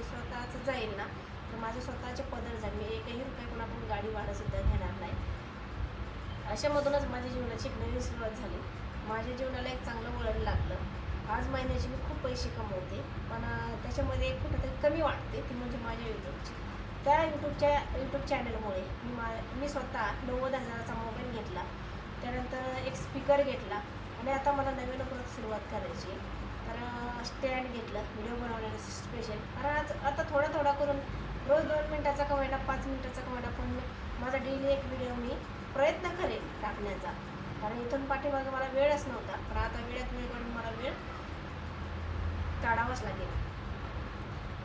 मी स्वतःच जाईल ना तर माझे स्वतःचे पदर जाईल मी एकही रुपये कोणाकडून गाडी भाडंसुद्धा घेणार नाही. अशामधूनच माझ्या जीवनाची एक नवीन सुरुवात झाली. माझ्या जीवनाला एक चांगलं वळण लागलं. आज महिन्याचे मी खूप पैसे कमवते. पण त्याच्यामध्ये एक कुठंतरी कमी वाटते ती म्हणजे माझ्या यूट्यूबची. त्या यूट्यूबच्या यूट्यूब चॅनलमुळे मी मा मी स्वतः नव्वद हजाराचा मोबाईल घेतला. त्यानंतर एक स्पीकर घेतला. आणि आता मला नवीन परत सुरुवात करायची तर स्टँड घेतलं व्हिडिओ बनवण्याला स्पेशल कारण आज आता थोडा थोडा करून रोज दोन मिनटाचा का होईना पाच मिनटाचा का होईना पण माझा डेली एक व्हिडिओ मी प्रयत्न करेन टाकण्याचा. कारण इथून पाठीमागे मला वेळच नव्हता. पण आता वेळात वेळ काढून मला वेळ काढावाच लागेल.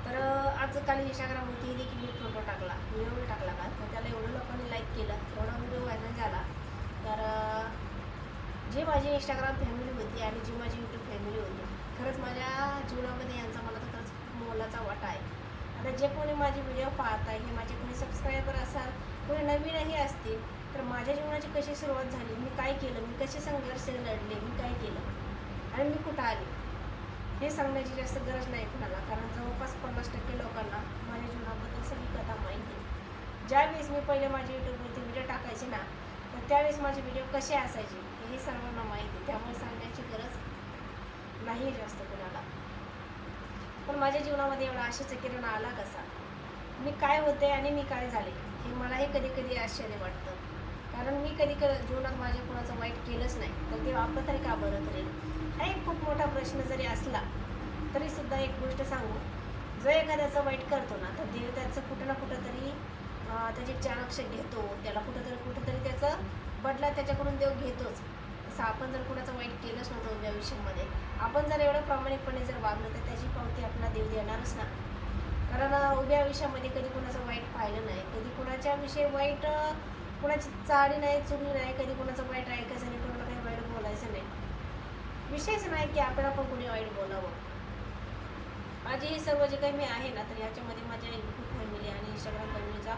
तर आज काल इंस्टाग्रामवरती देखील मी फोटो टाकला. व्हिडिओ टाकला का तर त्याला एवढं लोकांनी लाईक केलं. एवढा व्हिडिओ व्हायरल झाला. तर जी माझी इंस्टाग्राम फॅमिली होती आणि जी माझी यूट्यूब फॅमिली होती खरंच माझ्या जीवनामध्ये यांचा मला तर खरंच खूप मोलाचा वाटा आहे. आता जे कोणी माझे व्हिडिओ पाहत आहे हे माझे कोणी सबस्क्रायबर असाल कोणी नवीनही असतील तर माझ्या जीवनाची कशी सुरुवात झाली मी काय केलं मी कसे संघर्ष लढले मी काय केलं आणि मी कुठं आले हे सांगण्याची जास्त गरज नाही कुणाला कारण जवळपास पन्नास टक्के लोकांना माझ्या जीवनाबद्दल सगळी कथा माहिती आहे. ज्यावेळेस मी पहिले माझ्या यूट्यूबवरती व्हिडिओ टाकायचे ना तर त्यावेळेस माझे व्हिडिओ कसे असायचे? हे सर्वांना माहिती आहे. त्यामुळे सांगण्याची गरज नाही जास्त कुणाला. पण माझ्या जीवनामध्ये एवढा आशेचा किरण आला कसा? मी काय होते आणि मी काय झाले हे मलाही कधी कधी आश्चर्य वाटतं. कारण मी कधी कधी जीवनात माझ्या कुणाचं वाईट केलंच नाही तर ते आपलं तरी का बरं करेल? हा एक खूप मोठा प्रश्न जरी असला तरी सुद्धा एक गोष्ट सांगू. जो एखाद्याचं वाईट करतो ना तर देव त्याचं कुठं ना कुठं तरी त्याचे चाणक्ष घेतो त्याला कुठंतरी कुठंतरी त्याचं बदला त्याच्याकडून देव घेतोच. तसं आपण जर कुणाचं वाईट केलंच नव्हतं उद्या आयुष्यामध्ये आपण जर एवढं प्रामाणिकपणे जर वागलं तर त्याची पावती आपला देव देणारच ना. कारण उभ्या आयुष्यामध्ये कधी कुणाचं वाईट पाहिलं नाही कधी कुणाच्या विषयी वाईट कुणाची चाळी नाही चुकली नाही कधी कुणाचं वाईट ऐकायचं नाही कुणाला काही वाईट बोलायचं नाही. विषयच नाही की आपल्याला आपण कुणी वाईट बोलावं. माझे हे सर्व जे काही मी आहे ना तर ह्याच्यामध्ये माझ्या यूट्यूब फॅमिली आणि इंस्टाग्राम फॅमिलीचा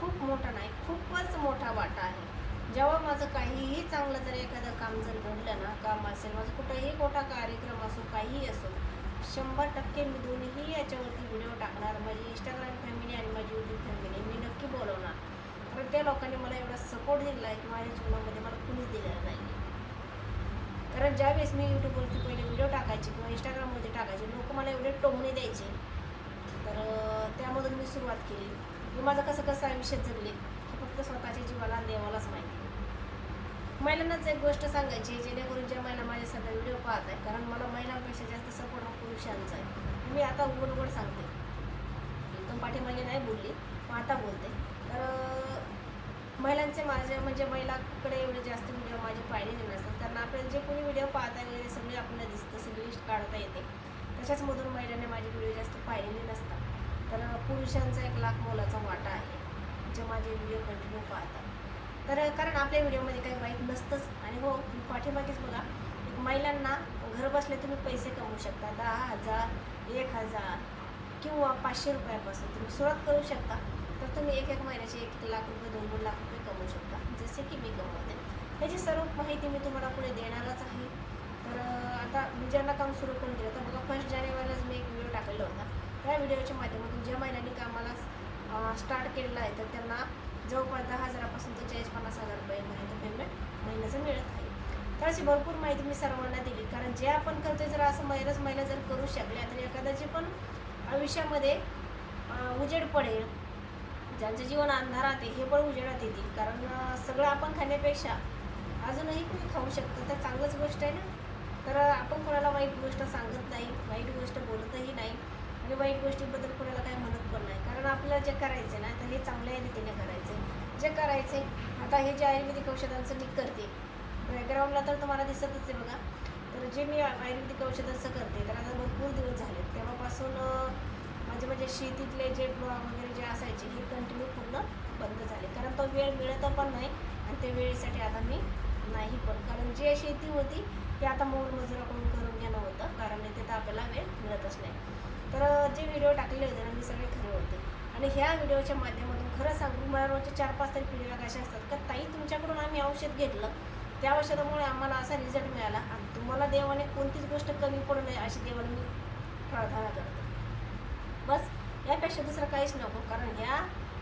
खूप मोठा नाही खूपच मोठा वाटा आहे. जेव्हा माझं काहीही चांगलं जर एखादं काम जर घडलं ना काम असेल माझं कुठंही मोठा कार्यक्रम असो काहीही असो शंभर टक्के मी दोन्ही याच्यावरती व्हिडिओ टाकणार. माझी इंस्टाग्राम फॅमिली आणि माझी यूट्यूब फॅमिली मी नक्की बोलवणार. कारण त्या लोकांनी मला एवढा सपोर्ट दिला आहे की माझ्या जीवनामध्ये मला कुणीच दिलेलं नाही. कारण ज्यावेळेस मी यूट्यूबवरती पहिले व्हिडिओ टाकायचे किंवा इंस्टाग्रामवरती टाकायचे लोक मला एवढे टोमणे द्यायचे. तर त्यामधून मी सुरुवात केली. मी माझं कसं कसं आयुष्य जगले फक्त स्वतःच्या जीवाला देवालाच माहिती. महिलांनाच एक गोष्ट सांगायची जेणेकरून ज्या महिला माझे सध्या व्हिडिओ पाहत आहे कारण मला महिलांपेक्षा जास्त सपोर्ट हा पुरुषांचा आहे. मी आता उघड उघड सांगते. एकदम पाठीमागे नाही बोलली पण आता बोलते. तर महिलांचे माझे म्हणजे महिलाकडे एवढे जास्त व्हिडिओ माझे पाहिलेले नसतात. कारण आपल्याला जे कोणी व्हिडिओ पाहता वगैरे सगळे आपल्याला दिसतं सगळी लिस्ट काढता येते. त्याच्याचमधून महिलांनी माझे व्हिडिओ जास्त पाहिलेले नसतात. तर पुरुषांचा एक लाख मोलाचा वाटा आहे. जे माझे व्हिडिओ कंटिन्यू पाहतात तर कारण आपल्या व्हिडिओमध्ये काही माहीत नसतंच. आणि हो तुम्ही पाठीमागेच बघा एक महिलांना घर बसल्या तुम्ही पैसे कमवू शकता. दहा हजार एक हजार किंवा पाचशे रुपयापासून तुम्ही सुरुवात करू शकता. तर तुम्ही एक एक महिन्याचे एक एक लाख रुपये दोन दोन लाख रुपये कमवू शकता. जसे की मी कमवते. ह्याची सर्व माहिती मी तुम्हाला पुढे देणारच आहे. तर आता मी ज्यांना काम सुरू करून दिलं तर बघा फर्स्ट जानेवारीलाच मी एक व्हिडिओ टाकलेला होता. त्या व्हिडिओच्या माध्यमातून ज्या महिलांनी कामाला स्टार्ट केलेला आहे. तर त्यांना जवळपास दहा हजारापासून ते चाळीस पन्नास हजार रुपयेपर्यंत पेमेंट महिन्याचं मिळत आहे. तर अशी भरपूर माहिती मी सर्वांना दिली. कारण जे आपण करतोय जर असं महिलाच महिला जर करू शकल्या तर एखाद्याची पण आयुष्यामध्ये उजेड पडेल. ज्यांचं जीवन अंधारात आहे हे पण उजेडात येतील. कारण सगळं आपण खाण्यापेक्षा अजूनही कोणी खाऊ शकतं. तर चांगलंच गोष्ट आहे ना. तर आपण कोणाला वाईट गोष्ट सांगत नाही वाईट गोष्ट बोलतही नाही. आणि वाईट गोष्टीबद्दल कोणाला काही म्हणत पण नाही. कारण आपल्याला जे करायचं ना तर हे चांगल्या रीतीने करायचं जे करायचे आता हे जे आयुर्वेदिक औषधांचं मी करते. बॅकग्राऊंडला तर तुम्हाला दिसतच आहे बघा. तर जे मी आयुर्वेदिक औषधांचं करते तर आता भरपूर दिवस झाले. तेव्हापासून माझे म्हणजे शेतीतले जे वगैरे जे असायचे हे कंटिन्यू पूर्ण बंद झाले. कारण तो वेळ मिळत पण नाही आणि त्या वेळेसाठी आता मी नाही पण. कारण जे शेती होती ते आता मोल मजुराकडून करून घेणं होतं. कारण ते तर आपल्याला वेळ मिळतच नाही. तर जे व्हिडिओ टाकले होते ना मी सगळे खरे होते. आणि ह्या व्हिडिओच्या माध्यमातून खरं सांगू मला रोजच्या चार पाच तरी पिढीला कशा असतात का ताई तुमच्याकडून आम्ही औषध घेतलं. त्या औषधामुळे आम्हाला असा रिझल्ट मिळाला. आणि तुम्हाला देवाने कोणतीच गोष्ट कमी पडू नये अशी देवाला मी प्रार्थना करते. बस यापेक्षा दुसरं काहीच नको कारण ह्या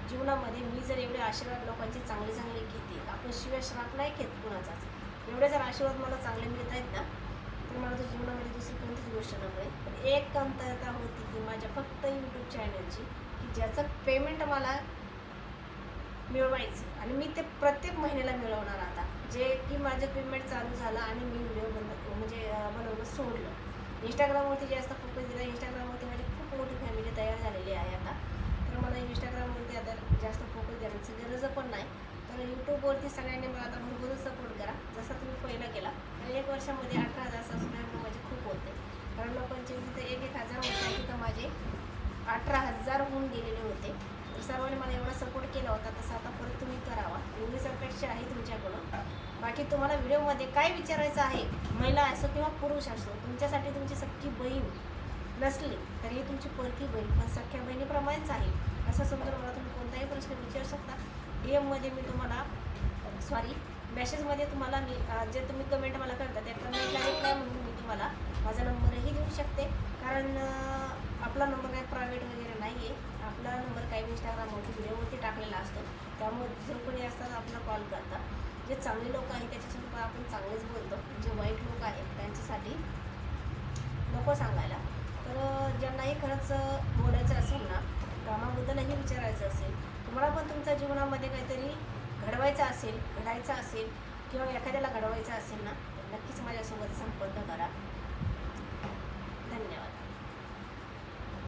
जीवनामध्ये मी जर एवढे आशीर्वाद लोकांचे चांगले चांगले घेते आपण शिवाय श्राप नाही घेत कुणाचाच. एवढे जर आशीर्वाद मला चांगले मिळत आहेत ना तर मला तर जीवनामध्ये दुसरी पण एक कमतरता होती की माझ्या फक्त यूट्यूब चॅनलची की ज्याचं पेमेंट मला मिळवायचं. आणि मी ते प्रत्येक महिन्याला मिळवणार आता. जे की माझं पेमेंट चालू झालं आणि मी व्हिडिओ बंद म्हणजे अं, बनवणं सोडलं. इंस्टाग्रामवरती जास्त फोकस दिला इंस्टाग्रामवरती माझी खूप मोठी फॅमिली तयार झालेली आहे आता. तर मला इंस्टाग्रामवरती आता जास्त फोकस देण्याची गरज पण नाही. तर यूट्यूबवरती सगळ्यांनी मला आता भरपूर सपोर्ट करा. जसा तुम्ही पहिला केला. तर एक वर्षामध्ये अठरा हजार सबस्क्रायबर माझे खूप कारण लोकांचे तिथे एक एक हजार होते तिथं माझे अठरा हजार होऊन गेलेले होते. तर सर्वांनी मला एवढा सपोर्ट केला होता तसा आता परत तुम्ही करावा. एवढीच अपेक्षा आहे तुमच्याकडून. बाकी तुम्हाला व्हिडिओमध्ये काय विचारायचं आहे महिला असो किंवा पुरुष असो तुमच्यासाठी तुमची सख्खी बहीण नसली तरी तुमची परकी बहीण पण सख्ख्या बहिणीप्रमाणेच आहे. असं समजून मला तुम्ही कोणताही प्रश्न विचारू शकता. डी एममध्ये मी तुम्हाला सॉरी मेसेजमध्ये तुम्हाला मी जे तुम्ही कमेंट मला करता त्या कमेंटला रिप्लाय म्हणून तुम्हाला. माझा नंबरही देऊ शकते. कारण आपला नंबर काही प्रायव्हेट वगैरे नाही आहे आपला नंबर काही इंस्टाग्रामवरती व्हिडिओवरती टाकलेला असतो. त्यामुळे जो कोणी असतात आपला कॉल करतात जे चांगले लोक आहेत त्याच्यासोबत आपण चांगलेच बोलतो. जे वाईट लोक आहेत त्यांच्यासाठी नको सांगायला. तर ज्यांनाही खरंच बोलायचं असेल ना कामाबद्दलही विचारायचं असेल तुम्हाला पण तुमच्या जीवनामध्ये काहीतरी घडवायचं असेल घडायचं असेल किंवा एखाद्याला घडवायचं असेल ना नक्कीच माझ्यासोबत संपर्क करा.